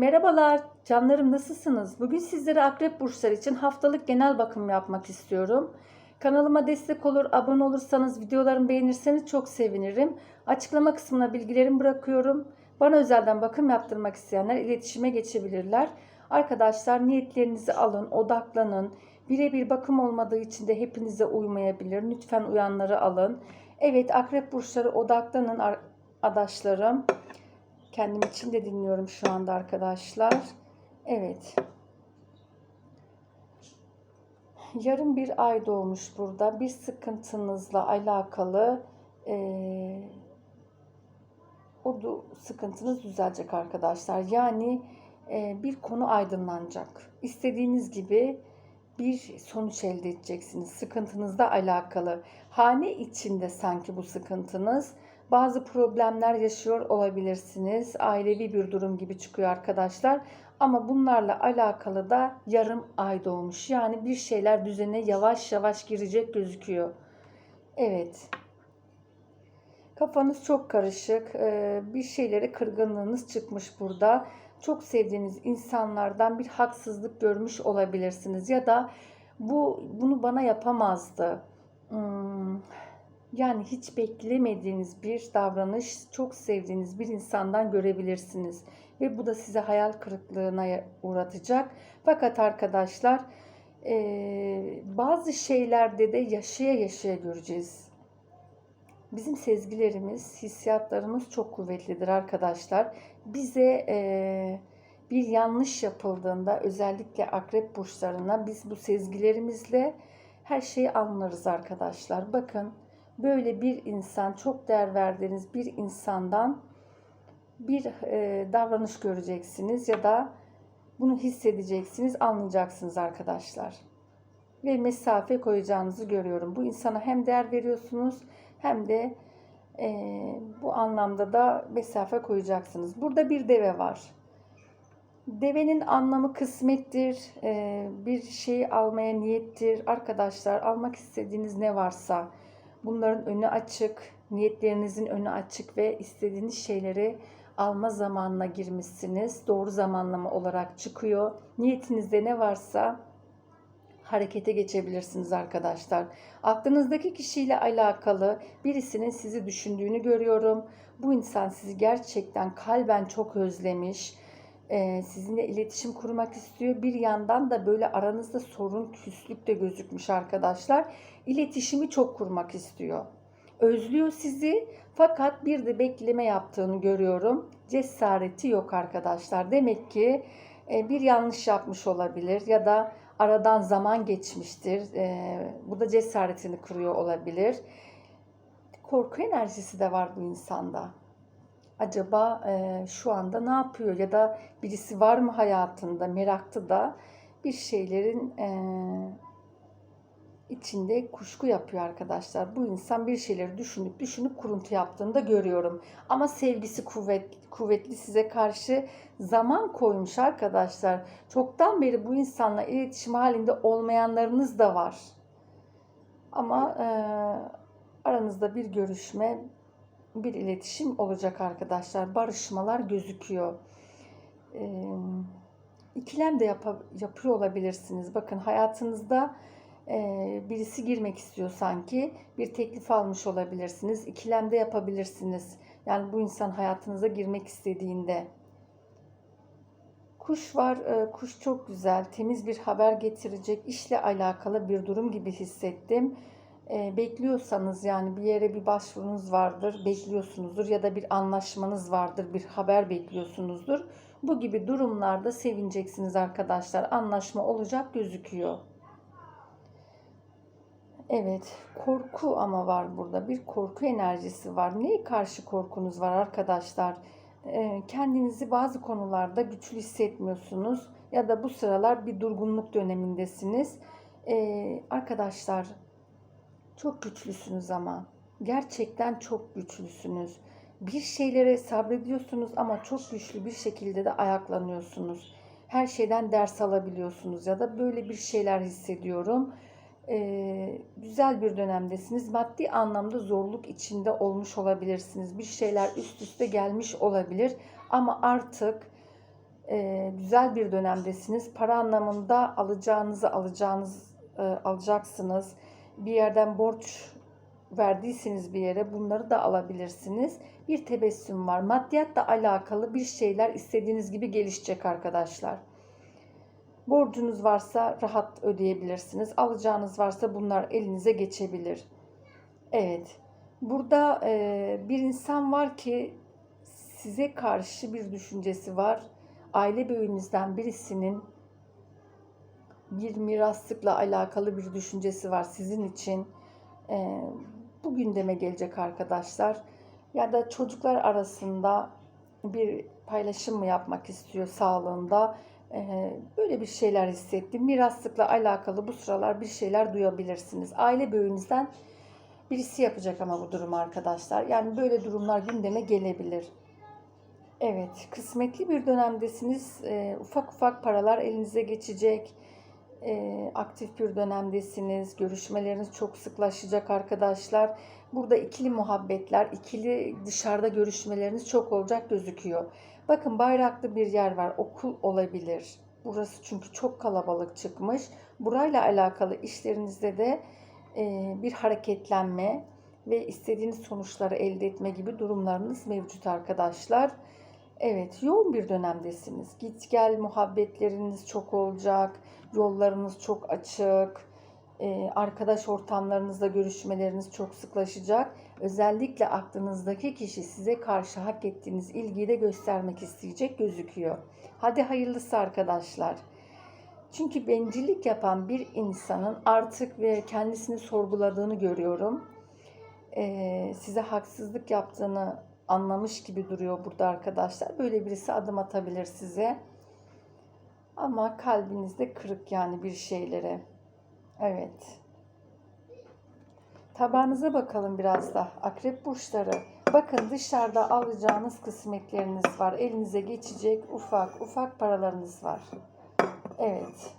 Merhabalar canlarım nasılsınız? Bugün sizlere akrep burçları için haftalık genel bakım yapmak istiyorum. Kanalıma destek olur, abone olursanız, videolarımı beğenirseniz çok sevinirim. Açıklama kısmına bilgilerimi bırakıyorum. Bana özelden bakım yaptırmak isteyenler iletişime geçebilirler. Arkadaşlar niyetlerinizi alın, odaklanın. Birebir bakım olmadığı için de hepinize uymayabilir. Lütfen uyanları alın. Evet akrep burçları odaklanın ar- adaşlarım. Kendim için de dinliyorum şu anda arkadaşlar. Evet. Yarın bir ay doğmuş burada. Bir sıkıntınızla alakalı eee, o sıkıntınız düzelecek arkadaşlar. Yani eee, bir konu aydınlanacak. İstediğiniz gibi bir sonuç elde edeceksiniz. Sıkıntınızla alakalı. Hane içinde sanki bu sıkıntınız. Bazı problemler yaşıyor olabilirsiniz. Ailevi bir durum gibi çıkıyor arkadaşlar. Ama bunlarla alakalı da yarım ay doğmuş. Yani bir şeyler düzene yavaş yavaş girecek gözüküyor. Evet. Kafanız çok karışık. Ee, Bir şeylere kırgınlığınız çıkmış burada. Çok sevdiğiniz insanlardan bir haksızlık görmüş olabilirsiniz. Ya da bu bunu bana yapamazdı. Hmm, yani hiç beklemediğiniz bir davranış çok sevdiğiniz bir insandan görebilirsiniz. Ve bu da size hayal kırıklığına uğratacak. Fakat arkadaşlar bazı şeylerde de yaşaya yaşaya göreceğiz. Bizim sezgilerimiz, hissiyatlarımız çok kuvvetlidir arkadaşlar. Bize bir yanlış yapıldığında özellikle akrep burçlarına biz bu sezgilerimizle her şeyi anlarız arkadaşlar. Bakın böyle bir insan, çok değer verdiğiniz bir insandan bir e, davranış göreceksiniz ya da bunu hissedeceksiniz, anlayacaksınız arkadaşlar. Ve mesafe koyacağınızı görüyorum. Bu insana hem değer veriyorsunuz hem de e, bu anlamda da mesafe koyacaksınız. Burada bir deve var. Devenin anlamı kısmettir, e, bir şeyi almaya niyettir. Arkadaşlar almak istediğiniz ne varsa bunların önü açık, niyetlerinizin önü açık ve istediğiniz şeyleri alma zamanına girmişsiniz. Doğru zamanlama olarak çıkıyor. Niyetinizde ne varsa harekete geçebilirsiniz arkadaşlar. Aklınızdaki kişiyle alakalı birisinin sizi düşündüğünü görüyorum. Bu insan sizi gerçekten kalben çok özlemiş. Ee, sizinle iletişim kurmak istiyor. Bir yandan da böyle aranızda sorun, küslük de gözükmüş arkadaşlar. İletişimi çok kurmak istiyor. Özlüyor sizi fakat bir de bekleme yaptığını görüyorum. Cesareti yok arkadaşlar. Demek ki e, bir yanlış yapmış olabilir ya da aradan zaman geçmiştir. E, Bu da cesaretini kırıyor olabilir. Korku enerjisi de var bu insanda. Acaba e, şu anda ne yapıyor ya da birisi var mı hayatında meraklı da bir şeylerin içinde kuşku yapıyor arkadaşlar. Bu insan bir şeyleri düşünüp düşünüp kuruntu yaptığını da görüyorum. Ama sevgisi kuvvet, kuvvetli size karşı zaman koymuş arkadaşlar. Çoktan beri bu insanla iletişim halinde olmayanlarınız da var. Ama e, aranızda bir görüşme, bir iletişim olacak arkadaşlar. Barışmalar gözüküyor. E, ikilem de yap- yapıyor olabilirsiniz. Bakın hayatınızda birisi girmek istiyor sanki. Bir teklif almış olabilirsiniz. İkilemde yapabilirsiniz. Yani bu insan hayatınıza girmek istediğinde. Kuş var. e, Kuş çok güzel. Temiz bir haber getirecek. işle alakalı bir durum gibi hissettim. E, Bekliyorsanız yani bir yere bir başvurunuz vardır. Bekliyorsunuzdur ya da bir anlaşmanız vardır. Bir haber bekliyorsunuzdur. Bu gibi durumlarda sevineceksiniz arkadaşlar. Anlaşma olacak gözüküyor. Evet, korku ama var burada. Bir korku enerjisi var. Neye karşı korkunuz var arkadaşlar? Kendinizi bazı konularda güçlü hissetmiyorsunuz ya da bu sıralar bir durgunluk dönemindesiniz. Arkadaşlar çok güçlüsünüz ama gerçekten çok güçlüsünüz. Bir şeylere sabrediyorsunuz ama çok güçlü bir şekilde de ayaklanıyorsunuz. Her şeyden ders alabiliyorsunuz ya da böyle bir şeyler hissediyorum e, güzel bir dönemdesiniz. Maddi anlamda zorluk içinde olmuş olabilirsiniz. Bir şeyler üst üste gelmiş olabilir. Ama artık e, güzel bir dönemdesiniz. Para anlamında alacağınızı alacağınız e, alacaksınız. Bir yerden borç verdiyseniz bir yere bunları da alabilirsiniz. Bir tebessüm var. Maddiyatla alakalı bir şeyler istediğiniz gibi gelişecek arkadaşlar. Borcunuz varsa rahat ödeyebilirsiniz. Alacağınız varsa bunlar elinize geçebilir. Evet. Burada e, bir insan var ki size karşı bir düşüncesi var. Aile büyüğünüzden birisinin bir miraslıkla alakalı bir düşüncesi var sizin için. E, bu gündeme gelecek arkadaşlar. Ya da çocuklar arasında bir paylaşım mı yapmak istiyor sağlığında. Böyle bir şeyler hissettim. Miraslıkla alakalı bu sıralar bir şeyler duyabilirsiniz. Aile büyüğünüzden birisi yapacak ama bu durum arkadaşlar. Yani böyle durumlar gündeme gelebilir. Evet, kısmetli bir dönemdesiniz. Ufak ufak paralar elinize geçecek. E, aktif bir dönemdesiniz. Görüşmeleriniz çok sıklaşacak arkadaşlar. Burada ikili muhabbetler, ikili dışarıda görüşmeleriniz çok olacak gözüküyor. Bakın bayraklı bir yer var. Okul olabilir. Burası çünkü çok kalabalık çıkmış. Burayla alakalı işlerinizde de e, bir hareketlenme ve istediğiniz sonuçları elde etme gibi durumlarınız mevcut arkadaşlar. Evet, yoğun bir dönemdesiniz. Git gel muhabbetleriniz çok olacak, yollarınız çok açık, e, arkadaş ortamlarınızda görüşmeleriniz çok sıklaşacak. Özellikle aklınızdaki kişi size karşı hak ettiğiniz ilgiyi de göstermek isteyecek gözüküyor. Hadi hayırlısı arkadaşlar. Çünkü bencillik yapan bir insanın artık ve kendisini sorguladığını görüyorum. Ee, size haksızlık yaptığını anlamış gibi duruyor burada arkadaşlar. Böyle birisi adım atabilir size. Ama kalbinizde kırık yani bir şeylere. Evet. Tabağınıza bakalım biraz da. Akrep burçları. Bakın dışarıda alacağınız kısmetleriniz var. Elinize geçecek ufak ufak paralarınız var. Evet.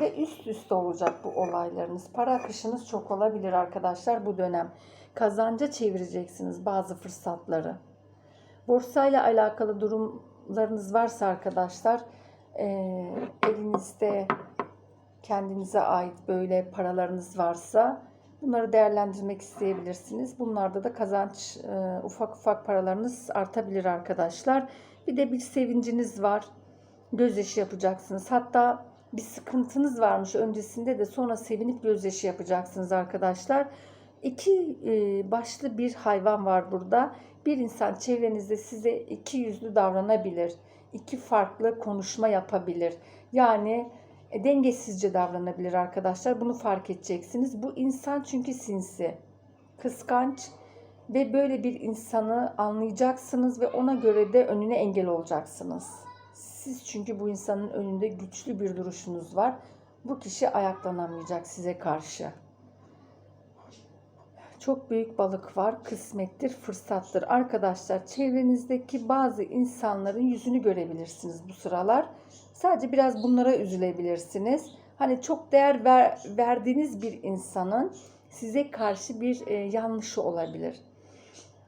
Ve üst üste olacak bu olaylarınız. Para akışınız çok olabilir arkadaşlar bu dönem. Kazanca çevireceksiniz bazı fırsatları. Borsayla alakalı durumlarınız varsa arkadaşlar e, elinizde kendinize ait böyle paralarınız varsa bunları değerlendirmek isteyebilirsiniz. Bunlarda da kazanç e, ufak ufak paralarınız artabilir arkadaşlar. Bir de bir sevinciniz var. Gözyaşı yapacaksınız. Hatta bir sıkıntınız varmış öncesinde de sonra sevinip gözyaşı yapacaksınız arkadaşlar. İki e, başlı bir hayvan var burada. Bir insan çevrenizde size iki yüzlü davranabilir. İki farklı konuşma yapabilir. Yani dengesizce davranabilir arkadaşlar. Bunu fark edeceksiniz. Bu insan çünkü sinsi, kıskanç ve böyle bir insanı anlayacaksınız ve ona göre de önüne engel olacaksınız. Siz çünkü bu insanın önünde güçlü bir duruşunuz var. Bu kişi ayaklanamayacak size karşı. Çok büyük balık var. Kısmettir, fırsattır. Arkadaşlar çevrenizdeki bazı insanların yüzünü görebilirsiniz bu sıralar. Sadece biraz bunlara üzülebilirsiniz. Hani çok değer ver, verdiğiniz bir insanın size karşı bir e, yanlışı olabilir.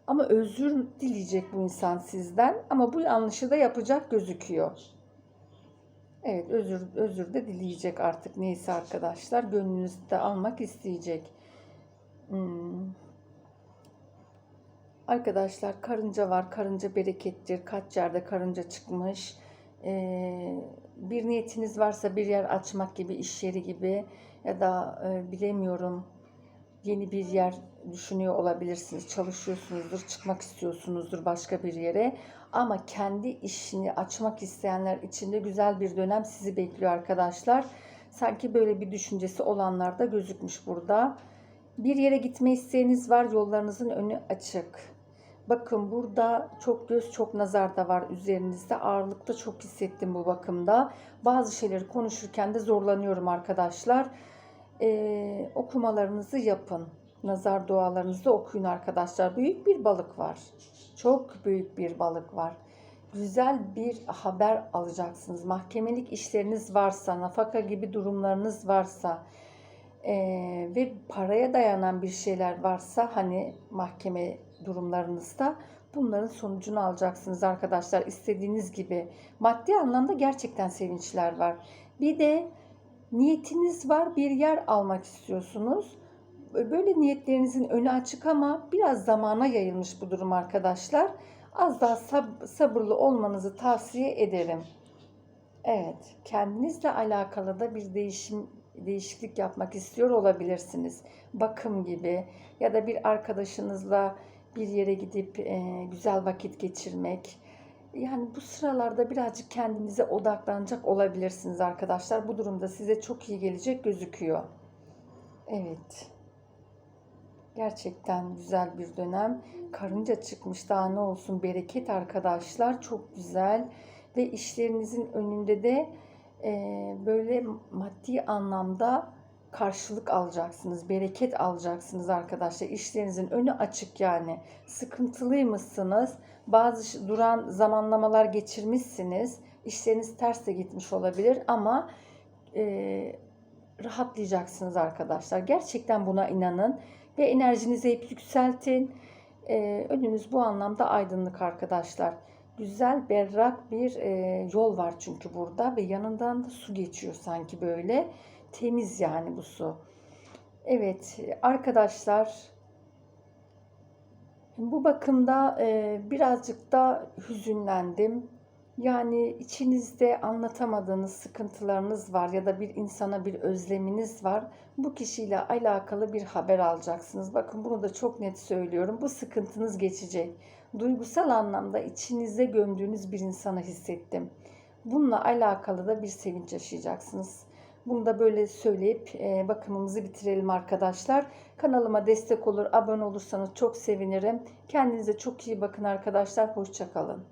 Ama özür dileyecek bu insan sizden ama bu yanlışı da yapacak gözüküyor. Evet özür özür de dileyecek artık neyse arkadaşlar gönlünüzde almak isteyecek. Hmm. Arkadaşlar karınca var. Karınca berekettir. Kaç yerde karınca çıkmış. Ee, bir niyetiniz varsa bir yer açmak gibi, iş yeri gibi ya da e, bilemiyorum yeni bir yer düşünüyor olabilirsiniz. Çalışıyorsunuzdur, çıkmak istiyorsunuzdur başka bir yere. Ama kendi işini açmak isteyenler için de güzel bir dönem sizi bekliyor arkadaşlar. Sanki böyle bir düşüncesi olanlar da gözükmüş burada. Bir yere gitme isteğiniz var, yollarınızın önü açık. Bakın burada çok göz çok nazar da var üzerinizde. Ağırlıkta çok hissettim bu bakımda. Bazı şeyleri konuşurken de zorlanıyorum arkadaşlar. Ee, okumalarınızı yapın. Nazar dualarınızı okuyun arkadaşlar. Büyük bir balık var. Çok büyük bir balık var. Güzel bir haber alacaksınız. Mahkemelik işleriniz varsa, nafaka gibi durumlarınız varsa, e, ve paraya dayanan bir şeyler varsa hani mahkeme durumlarınızda Bunların sonucunu alacaksınız arkadaşlar. İstediğiniz gibi. Maddi anlamda gerçekten sevinçler var. Bir de niyetiniz var. Bir yer almak istiyorsunuz. Böyle niyetlerinizin önü açık ama biraz zamana yayılmış bu durum arkadaşlar. Az daha sab- sabırlı olmanızı tavsiye ederim. Evet, kendinizle alakalı da bir değişim değişiklik yapmak istiyor olabilirsiniz. Bakım gibi ya da bir arkadaşınızla bir yere gidip e, güzel vakit geçirmek. Yani bu sıralarda birazcık kendinize odaklanacak olabilirsiniz arkadaşlar. Bu durumda size çok iyi gelecek gözüküyor. Evet. Gerçekten güzel bir dönem. Karınca çıkmış daha ne olsun bereket arkadaşlar. Çok güzel. Ve işlerinizin önünde de e, böyle maddi anlamda karşılık alacaksınız. Bereket alacaksınız arkadaşlar. İşlerinizin önü açık yani. Sıkıntılıymışsınız. Bazı duran zamanlamalar geçirmişsiniz. İşleriniz ters de gitmiş olabilir ama e, rahatlayacaksınız arkadaşlar. Gerçekten buna inanın ve enerjinizi hep yükseltin. Ee, önünüz bu anlamda aydınlık arkadaşlar. Güzel berrak bir e, yol var çünkü burada ve yanından da su geçiyor sanki böyle. Temiz yani bu su. Evet arkadaşlar bu bakımda e, birazcık da hüzünlendim. Yani içinizde anlatamadığınız sıkıntılarınız var ya da bir insana bir özleminiz var. Bu kişiyle alakalı bir haber alacaksınız. Bakın bunu da çok net söylüyorum. Bu sıkıntınız geçecek. Duygusal anlamda içinize gömdüğünüz bir insanı hissettim. Bununla alakalı da bir sevinç yaşayacaksınız. Bunu da böyle söyleyip e, bakımımızı bitirelim arkadaşlar. Kanalıma destek olur, abone olursanız çok sevinirim. Kendinize çok iyi bakın arkadaşlar. Hoşçakalın.